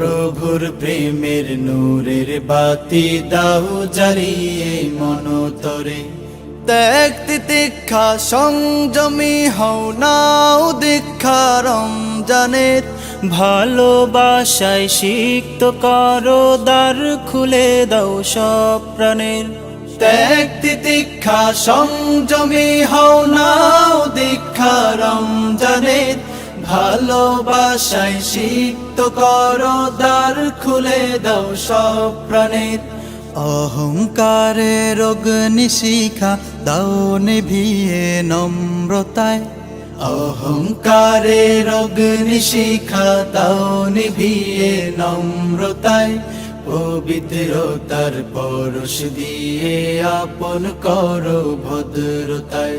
প্রভুর প্রেমের নূরের বাতি দাও জ্বালিয়ে মন তরে। ত্যাগ তিতিক্ষা সংযমী হও নাও দীক্ষা রমজানের ভালোবাসায় সিক্ত করো, দ্বার খুলে দাও সব প্রাণের। ত্যাগ তিতিক্ষা সংযমী হও নাও দীক্ষা রমজানের ভালোবাসায় সিক্ত করো, দ্বার খুলে দাও সব প্রাণের। অহংকারের অগ্নিশিখা দাও নিভিয়ে নম্রতায়। অহংকারের অগ্নিশিখা দাও নিভিয়ে নম্রতায়। পবিত্রতার পরশ দিয়ে আপন করো ভদ্রতায়।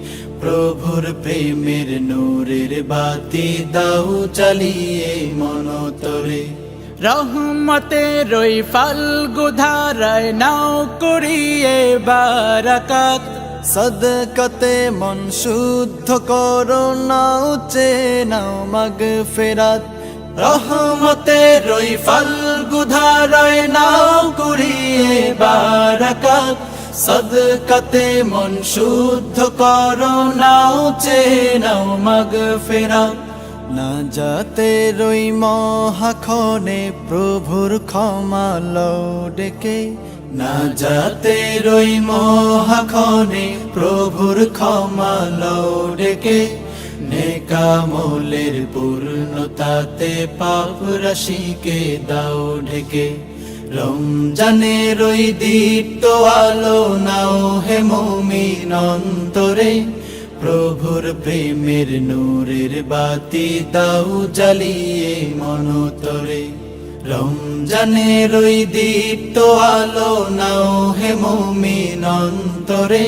প্রভুর প্রেমের নূরের বাতি দাও জ্বালিয়ে মনতরে। রহমতে রই ফাল্গু ধারায় নাও করিয়ে বারাকাত সদকতে মন শুদ্ধ করো, নাও চে নাও মগ ফেরাত। রহমতে রই ফাল্গু ধারায় নাও কুড়িয়ে বারাকাত সদকতে মন শুদ্ধ করো, নাও চে নাও মগ ফেরাত না যাতে রই মহাখনে প্রভুর ক্ষমা লও ডেকে না যাতে রই মহাখনে প্রভুর ক্ষমা লও ডেকে নেকামলের পূর্ণতাতে পাপ রাশিকে দাও ঢেকে। রমজানের ওই দীপ্ত আলো নাও হে মমিন অন্তরে, প্রভুর প্রেমের নূরের বাতি দাও জ্বালিয়ে মনতরে রমজানের ওই দীপ্ত আলো নাও হে মমিন অন্তরে,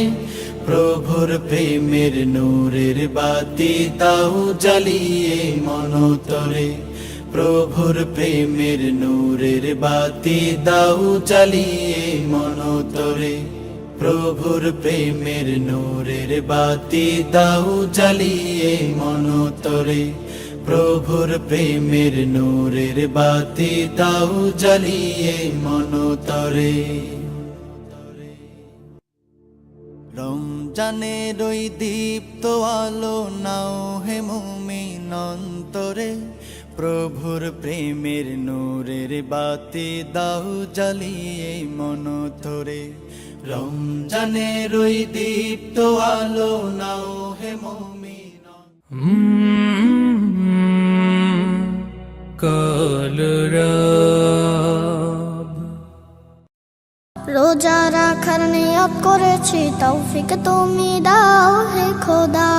প্রভুর প্রেমের নূরের বাতি দাও জ্বালিয়ে মনতরে প্রভুর প্রেমের নূরের বাতি দাও জ্বালিয়ে মনতরে। প্রভুর প্রেমের নূরের বাতি দাও জ্বালিয়ে মনতরে। প্রভুর প্রেমের নূরের বাতি দাও জ্বালিয়ে মনতরে। রমজানের ওই দীপ্ত আলো নাও হে মুমিন অন্তরে। প্রভুর প্রেমের নূরের বাতি দাও জ্বালিয়ে মনতরে রমজানের ওই দীপ্ত আলো নাও হে মুমিন। কলরব রোজা রাখার নিয়ত করেছি তৌফিক তুমি দাও হে খোদা।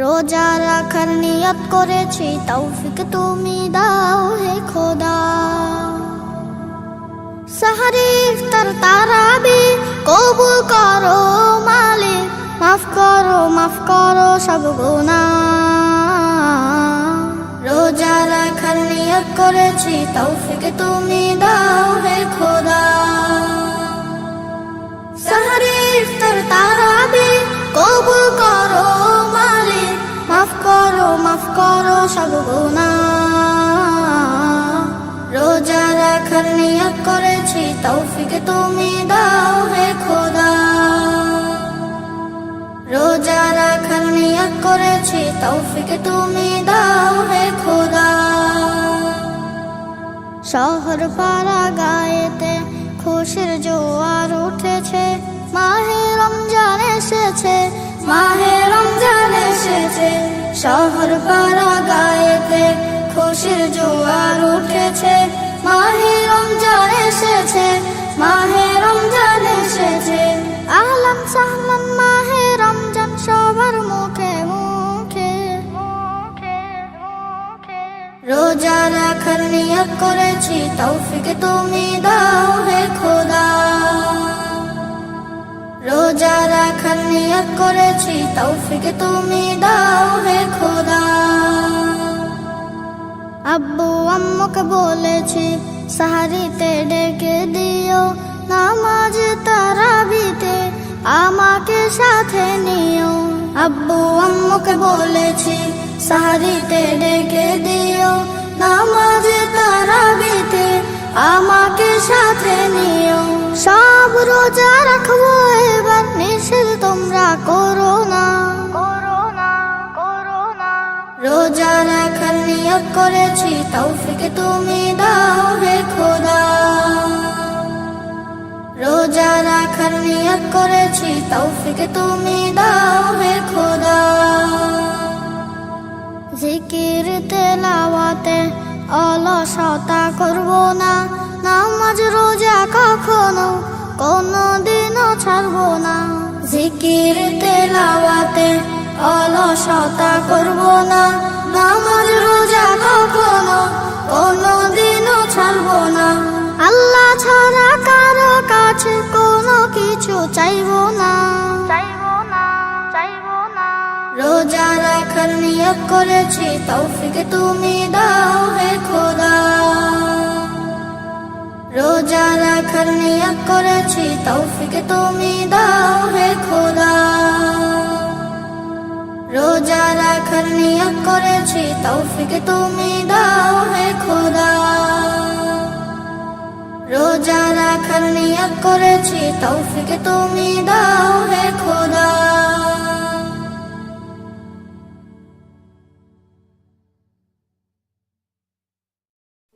রোজা রাখার নিয়ত করেছি, তৌফিক তুমি দাও হে খোদা। সাহারি ইফতার তারাবি, কবুল করো মালিক, মাফ করো মাফ করো সব গুনাহ। রোজা রাখার নিয়ত করেছি, তৌফিক তুমি দাও হে খোদা। সাহারি ইফতার তারাবি, কবুল করো মাফ করো মাফ করো সব গুনাহ রোজা রাখার নিয়ত করেছি, তৌফিক তুমি দাও হে খোদা। রোজা রাখার নিয়ত করেছি, তৌফিক তুমি দাও হে খোদা। শহর পাড়া গায়েতে খুশির জোয়ার উঠেছে মা শহর পাড়া গায়েতে খুশির জোয়ার উঠেছে। মাহে রমজান এসেছে, মাহে রমজান এসেছে। আহলান সাহলান মাহে রমজান সবার মুখে মুখে রোজা রাখার নিয়ত করেছি, তৌফিক তুমি দাও হে খোদা। রোজা রাখার নিয়ত করেছি, তৌফিক তুমি দাও হে খোদা। আব্বু আম্মুকে বলেছি, সাহারিতে ডেকে দিও নামাজ তারাবিতে, আমাকে সাথে নিও। আব্বু আম্মুকে বলেছি, সাহারিতে ডেকে দিও নামাজ তারাবিতে আমাকে সাথে নিও। সব রোজা রাখব এবার নিষেধ তোমরা করো না। করো না করো না। রোজা রাখার নিয়ত করেছি তৌফিক তুমি দাও হে খোদা। রোজা রাখার নিয়ত করেছি তৌফিক তুমি দাও হে খোদা। জিকির তেলাওয়াতে অলসতা করব না, নামাজ রোজা কখনো কোনো দিনও ছাড়ব না। জিকির, তেলাওয়াতে অলসতা করব না, নামাজ রোজা কখনো কোনো দিনও ছাড়ব না। আল্লাহ ছাড়া কারও কাছে কোনো কিছু চাইব না। রোজা রাখার নিয়ত করেছি, তৌফিক তুমি দাও হে খোদা। রোজা রাখার নিয়ত করেছি, তৌফিক তুমি দাও হে খোদা। রোজা রাখার নিয়ত করেছি, তৌফিক তুমি দাও হে খোদা। রোজা রাখার নিয়ত করেছি, তৌফিক তুমি দাও হে খোদা।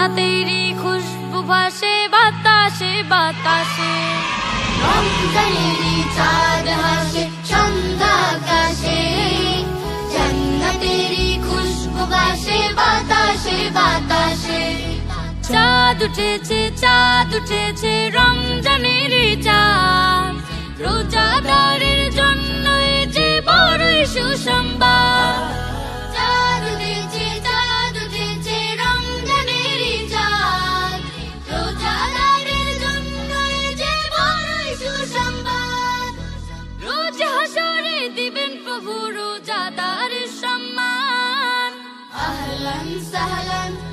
জান্নাতেরই খুশবু ভাসে, বাতাসে বাতাসে। রমজানেরই চাঁদ হাসে সন্ধ্যা আকাশে। জান্নাতেরই খুশবু ভাসে, বাতাসে বাতাসে। চাঁদ উঠেছে চাঁদ উঠেছে রমজানেরই চাঁদ। রোজাদারের জন্য যে বড়ই সুসংবাদ। وسهلا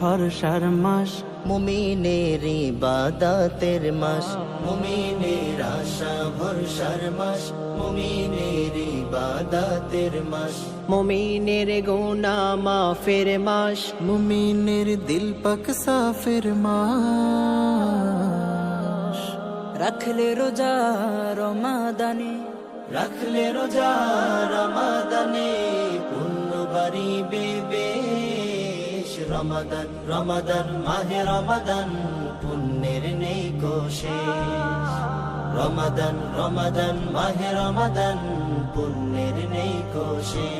ভরসার মাস মুমিনের ইবাদতের মাস। মুমিনের আশা ভরসার মাস মুমিনের ইবাদতের মাস। মুমিনের গুনা মাফের মাস। মুমিনের দিল পাক সাফের মাস। রাখলে রোজা রমাদানে। রাখলে রোজা রমাদানে। পুণ্য বাড়ি বেবে রমাদান রমাদান, মাহে রমাদান, পুণ্যের নেই কোষে রমাদান রমাদান, মাহে রমাদান, পুণ্যের নেই কোষে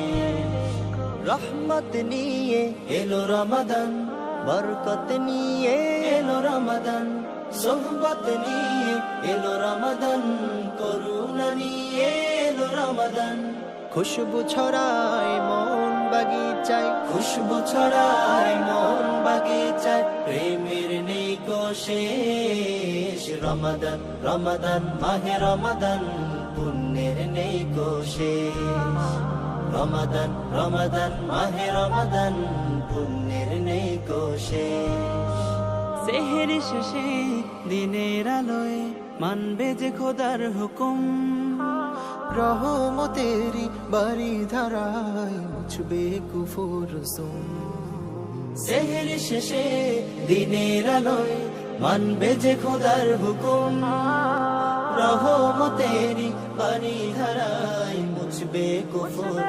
রহমত নিয়ে এলো রমাদান, বরকত নিয়ে এলো রমাদান, সোহবত নিয়ে এলো রমাদান, করুণা নিয়ে এলো রমাদান। খুশবু ছড়ায় মন বাগিচায়। খুশবু ছড়ায় মন বাগিচায় প্রেমের নেই কোশেষ রমাদান রমাদান মাহে রমাদান পুণ্যের নেই কোশেষ রমাদান রমাদান মাহে রমাদান পুণ্যের নেই কোশেষ সেহের শেষে দিনের আলোয় মানবে যে খোদার হুকুম। রহমতেরি বাড়ি ধারায় মুছবে কুফুর সেহের শেষে দিনের আলোয় মানবে যে খোদার হুকুম। রহমতেরি পানি ধারায় মুছবে কুফুর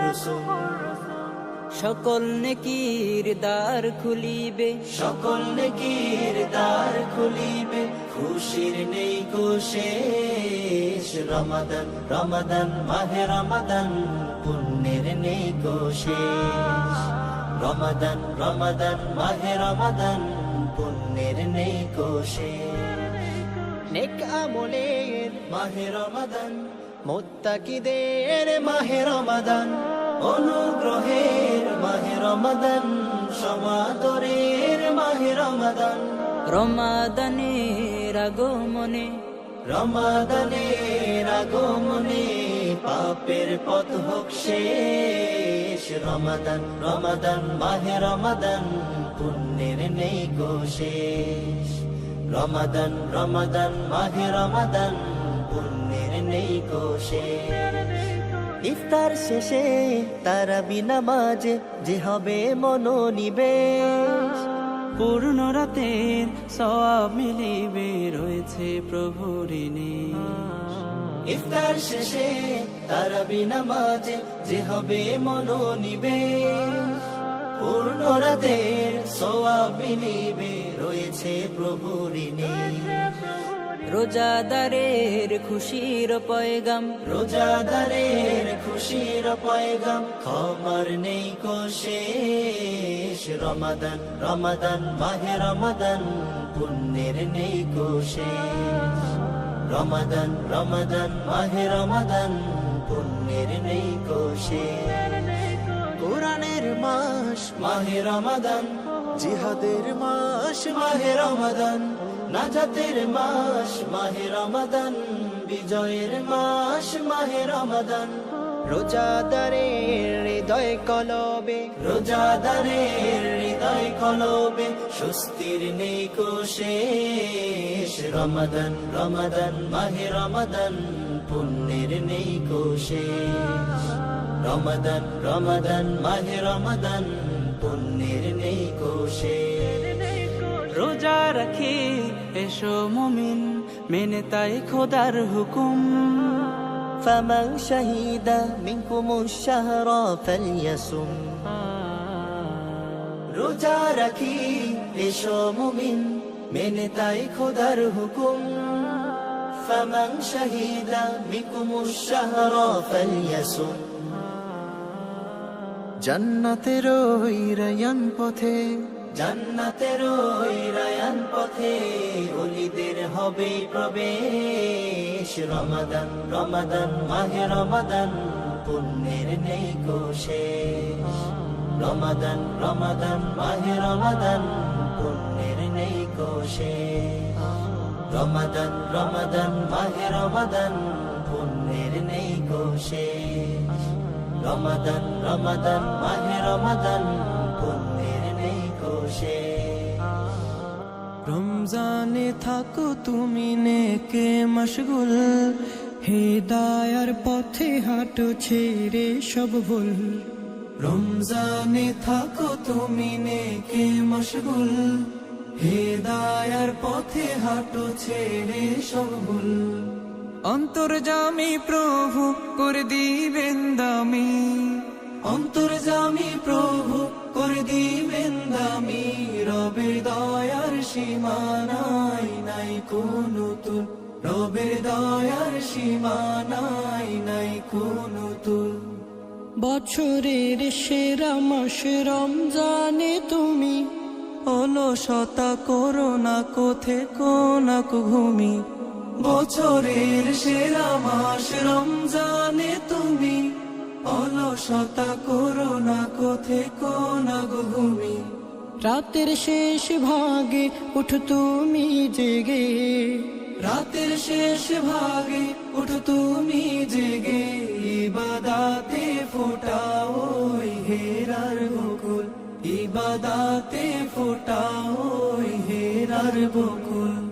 সকল নেকির দ্বার খুলিবে। সকল নেকির দ্বার খুলিবে, খুশির নেই কোশেষ রমাদান রমাদান, মাহে রমাদান, পুণ্যের নেই কোশেষ রমাদান রমাদান, মাহে রমাদান, পুণ্যের নেই কোশেষ নেক আমলের মাহে রমাদান, মোত্তাকিদের মাহে রমাদান। অনুগ্রহের মাহে রমাদান সমাদরের মাহে রমাদান। রমাদানের আগমনে রমাদানের আগমনে পাপের পথ হোক শেষ। রমাদান রমাদান মাহে রমাদান পুণ্যের নেই কোশেষ রমাদান রমাদান মাহে রমাদান পুণ্যের নেই কোশেষ ইফতার শেষে তারা বিনা মাঝে যে হবে মনোনিবেশ। পূর্ণ রাতের সব মিলিবে রয়েছে প্রভুর ইফতার শেষে তারা বিনা মাঝে যে হবে মনোনিবেশ। পূর্ণ রাতের সোয়াব মিলিবে রয়েছে প্রভুর রোজাদারের খুশির পয়গাম। রোজাদারের খুশির পয়গাম, খবর নেই কোশেষ রমাদান রমাদান, মাহে রমাদান, পুণ্যের নেই কোশেষ রমাদান রমাদান, মাহে রমাদান, পুণ্যের নেই কোশেষ কোরআনের মাস, মাহে রমাদান জিহাদের মাস, মাহে রমাদান। নাজাতের মাস, মাহে রমাদান। বিজয়ের মাস, মাহে রমাদান। রোজাদারের হৃদয় কলবে। রোজাদারের হৃদয় কলবে। স্বস্তির নেই কোশেষ রমাদান রমাদান, মাহে রমাদান। পুণ্যের নেই কোশেষ রমাদান রমাদান, মাহে রমাদান। পুণ্যের নেই কোশেষ রোজা রাখে এসো মুমিন মেনে তাই খোদার হুকুম فمن شهد منكم الشهر فليصم রোজা রাখি এসো মুমিন মেনে তাই খোদার হুকুম فمن شهد منكم الشهر فليصم জান্নাতের ওই রায়ান পথে জান্নাতের ওই রায়ান পথে অলিদের হবে প্রবেশ। রমাদান রমাদান, মাহে রমাদান, পুণ্যের নেই কোশেষ রমাদান রমাদান, মাহে রমাদান, পুণ্যের নেই কোশেষ রমাদান রমাদান, মাহে রমাদান, পুণ্যের নেই কোশেষ রমাদান রমাদান, মাহে রমাদান রমজানে থাকো তুমি নেকে মশগুল হেদায়ার পথে হাঁটো ছেড়ে সব ভুল। রমজানে থাকো তুমি নেকে মশগুল হে হেদায়ার পথে হাঁটো ছেড়ে সব ভুল। অন্তর্জামী প্রভু করে দিবেন দামি। অন্তর্জামী প্রভু করে দিবেন দামি রবের দয়ার সীমানাই নাই কোনো তুল। রবের দয়ার সীমানাই নাই কোনো তুল। বছরের সেরা মাস রমজানে তুমি অলসতা করো না, কোথে কোনাক ঘুমি বছরের সেরা মাস রমজানে তুমি অলসতা করো না কোথে রাতের শেষ ভাগে উঠ তুমি জেগে। রাতের শেষ ভাগে উঠ তুমি জেগে ইবাদাতে ফোটাও হেরার গোকুল ইবাদাতে ফোটাও ওই হেরার বকুল।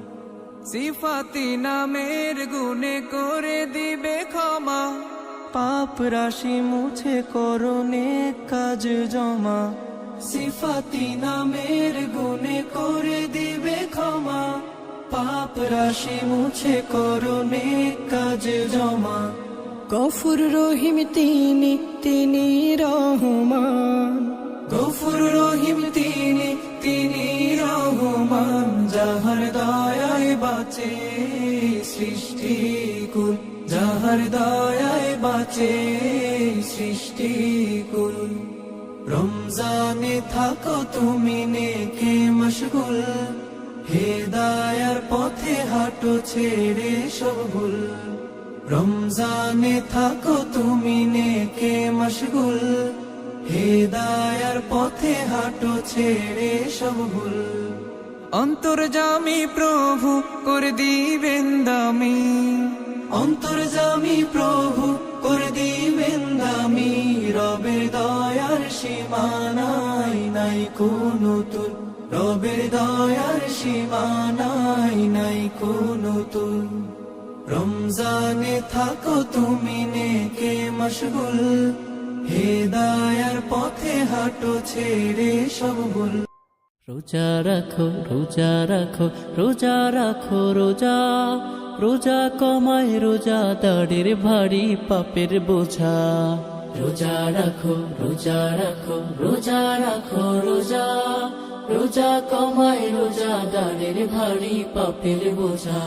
সিফাতি নামের গুণে করে দিবে ক্ষমা। পাপ রাশি মুছে করনে কাজ জমা। সিফাতি নামের গুণে করে দিবে ক্ষমা। পাপ রাশি মুছে করনে কাজ জমা। গফুর রহিম তিনি তিনি রহমান। গফুর রহিম তিনি তিনি রহমান। যাহার দয়ায় বাঁচে সৃষ্টি কুল যাহার দয়ায় বাঁচে সৃষ্টি কুল। রমজানে থাকো তুমি নেকে মশগুল। হেদায়ার পথে হাঁটো ছেড়ে সব ভুল। রমজানে থাকো তুমি নেকে মশগুল। হেদায়ার পথে হাঁটো ছেড়ে সব ভুল। অন্তর্জামী প্রভু করে দিবেন দামি। অন্তর্জামী প্রভু, করে দিবেন দামি রবের দয়ার সীমানাই নাই কোনো তুল। রবের দয়ার সীমানাই নাই কোনো তুল। রমজানে থাকো তুমি নেকে মশগুল হে হেদায়ার পথে হাঁটো ছেড়ে সব ভুল। রোজা রাখো রোজা রাখো রোজা রাখো, রোজা। রোজা কমায় রোজা দাঁড়ের ভারী পাপের বোঝা। রোজা রাখো রোজা রাখো রোজা রাখো রোজা। রোজা কমায় রোজা দাঁড়ের ভারী পাপের বোঝা।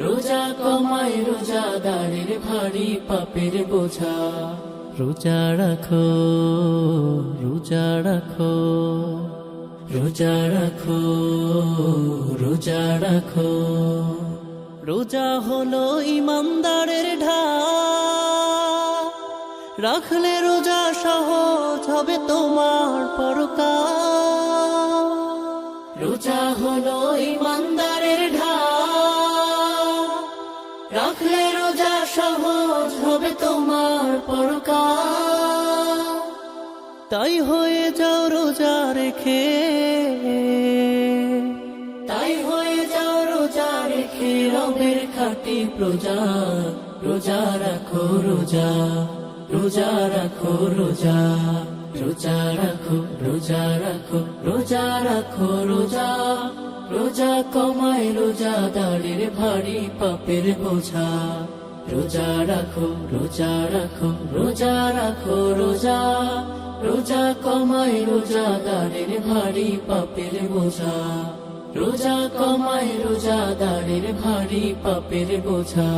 রোজা কমায় রোজা দাঁড়ের ভারী পাপের বোঝা। রোজা রাখো রোজা রাখো। রোজা রাখো রোজা রাখো। রোজা হলো ইমানদারের ঢা রাখলে রোজা সহজ হবে তোমার পরকা রোজা হলো ইমানদারের ঢা রাখলে রোজা সহজ হবে তোমার পরকা তাই হয়ে প্রজা রোজা রাখো, রোজা রোজা রাখো, রোজা রোজা রাখো রোজা রাখো রোজা রাখো, রোজা রোজা কমায় রোজা দাঁড়ের ভারী পাপের বোঝা। রোজা রাখো রোজা রাখো রোজা রাখো, রোজা রোজা কমায় রোজা দাঁড়ের ভারী পাপের বোঝা। রোজা কমায় রোজা দাঁড়ের ভারী পাপের বোঝা।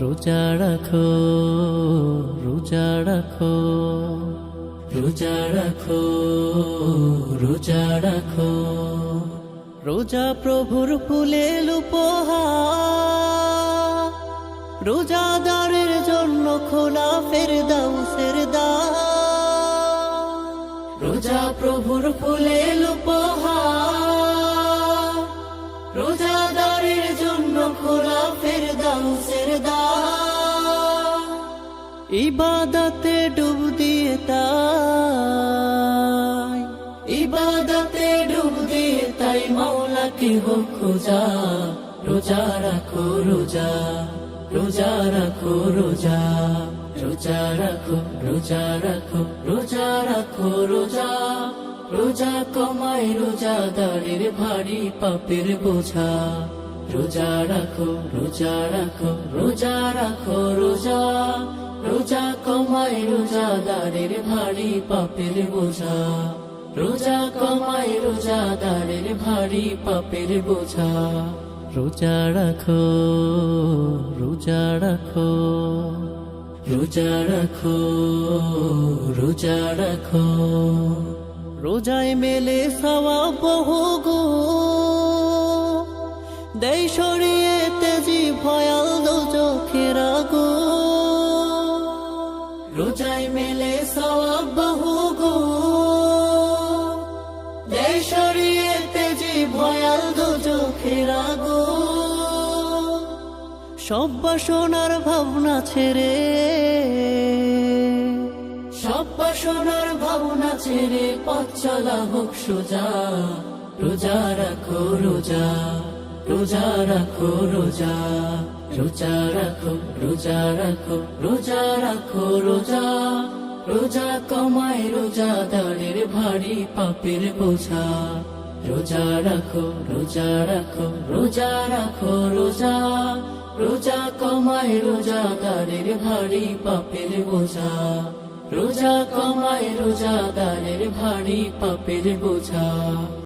রোজা রাখো রোজা রাখো রোজা রাখো রোজা রাখো। রোজা প্রভুর ফুলে উপহার। রোজাদারের জন্য খোলা ফের দাউসের দা রোজা প্রভুর ফুলে উপহার। খোলা ফের দাউসের ইবাদতে ডুব দিয়ে তাই। ইবাদতে ডুব দিয়ে তাই মাওলাকে হো খোঁজা। রোজা রাখো, রোজা। রোজা রাখো, রোজা। রোজা রাখো রোজা রাখো রোজা রাখো, রোজা। রোজা কমায় রোজা দাঁড়ের ভারী পাপের বোঝা। রোজা রাখো রোজা রাখো রোজা রাখো, রোজা। রোজা কমায় রোজা দাঁড়ের ভারী পাপের বোঝা। রোজা কমায় রোজাদারের ভারী পাপের বোঝা। রোজা রাখো রোজা রাখো রোজা রাখো রোজা রাখো। রোজায় মেলে সাওয়া বহু গো। সরিয়ে তেজি ভয়াল মেলে তেজি ভয়াল ভাবনা ছেড়ে সব বাসনার ভাবনা ছেড়ে পথ চলা হোক সোজা। রোজা রাখো, রোজা। রোজা রাখো, রোজা রোজা রাখো রোজা রাখো রোজা রাখো, রোজা। রোজা কমায় রোজাদারের ভারী পাপের বোঝা। রোজা রাখো রোজা রাখো রোজা রাখো, রোজা। রোজা কমায় রোজাদারের ভারী পাপের বোঝা। রোজা কমায় রোজাদারের ভারী পাপের বোঝা।